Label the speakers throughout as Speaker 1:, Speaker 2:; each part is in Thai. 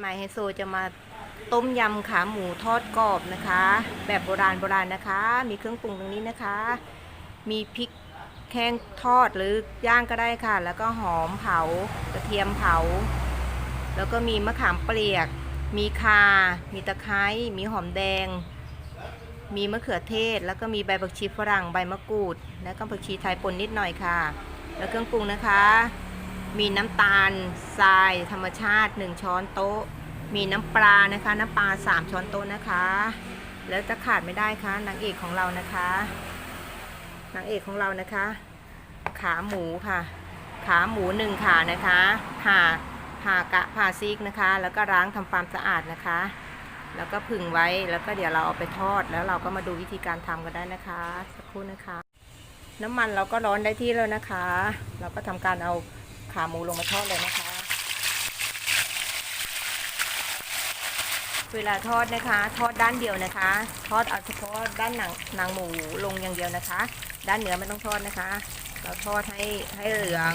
Speaker 1: ไมไฮโซจะมาต้มยำขาหมูทอดกรอบนะคะ แบบโบราณโบราณนะคะ มีเครื่องปรุงตรงนี้นะคะ มีพริกแข้งทอดหรือย่างก็ได้ค่ะ แล้วก็หอมเผากระเทียมเผา แล้วก็มีมะขามเปียก มีข่ามีตะไคร้มีหอมแดง มีมะเขือเทศ แล้วก็มีใบผักชีฝรั่งใบมะกรูด แล้วก็ผักชีไทยป่นนิดหน่อยค่ะ แล้วเครื่องปรุงนะคะ มีน้ำตาลทรายธรรมชาติ 1 ช้อนโต๊ะ มีน้ำปลานะคะ น้ำปลา 3 ช้อนโต๊ะนะคะ แล้วจะขาดไม่ได้ค่ะนางเอกของเรานะคะนางเอกของเรานะคะ ขาหมูค่ะ ขาหมูหนึ่งขานะคะผ่าผ่ากะผ่าซีกนะคะ แล้วก็ล้างทำความสะอาดนะคะ แล้วก็ผึ่งไว้แล้วก็เดี๋ยวเราเอาไปทอด แล้วเราก็มาดูวิธีการทำกันได้นะคะสักครู่นะคะ น้ำมันเราก็ร้อนได้ที่แล้วนะคะ เราก็ทำการเอา ขาหมูลงมาทอดเลยนะคะ เวลาทอดนะคะ ทอดด้านเดียวนะคะ ทอดเอาเฉพาะด้านหนังหนังหมูลงอย่างเดียวนะคะ ด้านเนื้อไม่ต้องทอดนะคะ เราทอดให้ให้เหลือง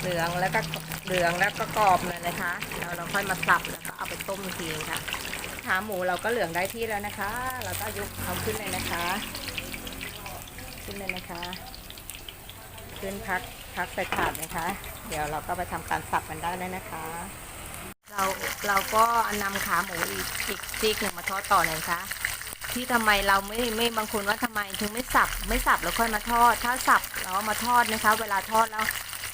Speaker 1: เหลืองแล้วก็เหลืองแล้วก็กรอบเลยนะคะแล้วเราค่อยมาสับแล้วก็เอาไปต้มอีกทีค่ะขาหมูเราก็เหลืองได้ที่แล้วนะคะ เราก็ยกเอาขึ้นเลยนะคะ ขึ้นเลยนะคะ ขึ้นพักพักใส่ถาดนะคะ เดี๋ยวเราก็ไปทำการสับกันได้แล้วนะคะ เราเราก็นำขาหมูอีกอีกซีกหนึ่งมาทอดต่อเลยนะคะ ที่ทำไมเราไม่ไม่บางคนว่าทำไมถึงไม่สับไม่สับแล้วค่อยมาทอด ถ้าสับแล้วมาทอดนะคะ เวลาทอดแล้ว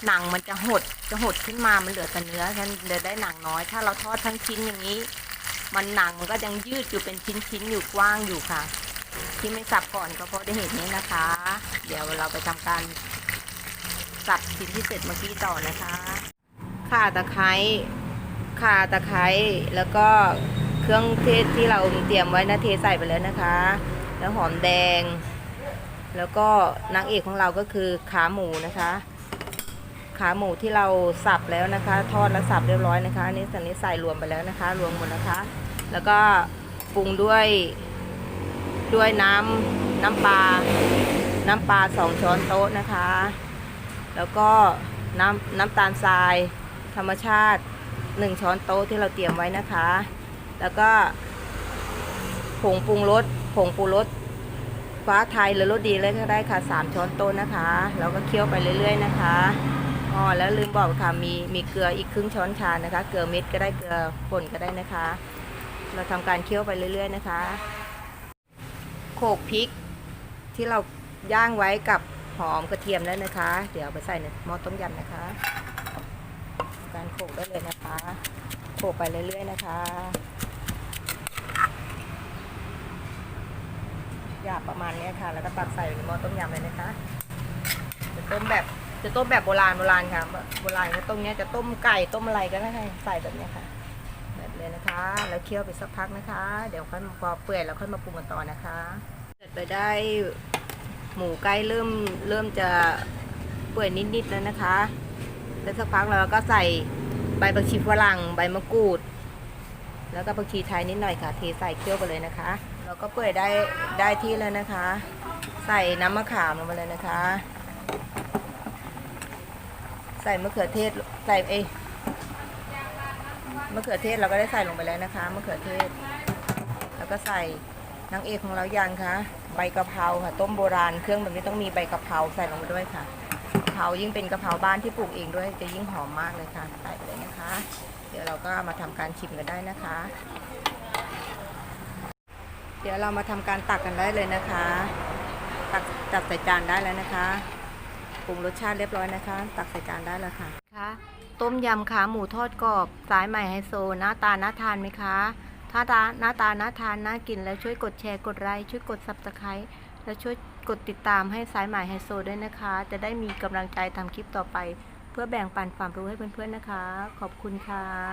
Speaker 1: หนังมันจะหดจะหดขึ้นมามันเหลือแต่เนื้อฉะนันเดี๋ยวได้หนังน้อย ถ้าเราทอดทั้งชิ้นอย่างนี้ มันหนังมันก็ยังยืดอยู่เป็นชิ้นๆอยู่กว้างอยู่ค่ะ ที่ไม่สับก่อนก็เพราะได้เหตุนี้นะคะ เดี๋ยวเราไปทำการ สับชิ้นที่เสร็จเมื่อกี้ต่อนะคะข่าตะไคร้ข่าตะไคร้แล้วก็เครื่องเทศที่เราเตรียมไว้นะเทใส่ไปแล้วนะคะ แล้วหอมแดง แล้วก็นางเอกของเราก็คือขาหมูนะคะ ขาหมูที่เราสับแล้วนะคะ ทอดแล้วสับเรียบร้อยนะคะอันนี้สันนี้ใส่รวมไปแล้วนะคะ รวมหมดนะคะ แล้วก็ปรุงด้วยด้วยน้ำน้ำปลาน้ำปลาสองช้อนโต๊ะนะคะ แล้วก็น้ำน้ำตาลทราย ธรรมชาติหนึ่งช้อนโต๊ะที่เราเตรียมไว้นะคะ แล้วก็ผงปรุงรสผงปรุงรสฟ้าไทยหรือรสดีเลยก็ได้ค่ะสามช้อนโต๊ะนะคะ แล้วก็เคี่ยวไปเรื่อย ๆ นะคะอ๋อแล้วลืมบอกค่ะมีมีเกลืออีกครึ่งช้อนชานะคะ เกลือเม็ดก็ได้เกลือป่นก็ได้นะคะ เราทำการเคี่ยวไปเรื่อย ๆ นะคะ โขกพริกที่เราย่างไว้กับ หอมกระเทียมแล้วนะคะ เดี๋ยวไปใส่ในหม้อต้มยำนะคะ การโขลกได้เลยนะคะโขลกไปเรื่อยๆนะคะหยาบประมาณนี้ค่ะ แล้วก็ตักใส่ในหม้อต้มยำเลยนะคะ จะต้มแบบจะต้มแบบโบราณโบราณค่ะโบราณก็ต้มเนี้ยจะต้มไก่ต้มอะไรก็ได้ใส่แบบนี้ค่ะ แบบเลยนะคะ แล้วเคี่ยวไปสักพักนะคะ เดี๋ยวค่อยพอเปื่อยแล้วค่อยมาปรุงกันต่อนะคะเสร็จไปได้ หมูใกล้เริ่มเริ่มจะเปื่อยนิดๆแล้วนะคะแล้วสักพักเราก็ใส่ใบผักชีฝรั่งใบมะกรูด แล้วก็ผักชีไทยนิดหน่อยค่ะเทใส่เคี่ยวไปเลยนะคะ แล้วก็เปื่อยได้ได้ที่แล้วนะคะ ใส่น้ำมะขามลงไปเลยนะคะ ใส่มะเขือเทศใส่เอยมะเขือเทศเราก็ได้ใส่ลงไปแล้วนะคะมะเขือเทศ แล้วก็ใส่ นางเอกของเรายังคะใบกะเพราค่ะ ต้มโบราณเครื่องแบบนี้ต้องมีใบกะเพราใส่ลงไปด้วยค่ะกะเพรายิ่งเป็นกะเพราบ้านที่ปลูกเองด้วยจะยิ่งหอมมากเลยค่ะใส่ไปเลยนะคะ เดี๋ยวเราก็มาทำการชิมกันได้นะคะ เดี๋ยวเรามาทำการตักกันได้เลยนะคะ ตักจัดใส่จานได้แล้วนะคะปรุงรสชาติเรียบร้อยนะคะ ตักใส่จานได้แล้วค่ะค่ะต้มยำขาหมูทอดกรอบสายใหม่ไฮโซหน้าตาน่าทานไหมคะ ถ้าตาหน้าตาน่าทานน่ากินแล้วช่วยกดแชร์กดไลค์ช่วยกดซับสไครต์และช่วยกดติดตามให้สายหมายไฮโซด้วยนะคะ จะได้มีกำลังใจทำคลิปต่อไป เพื่อแบ่งปันความรู้ให้เพื่อนๆนะคะ ขอบคุณค่ะ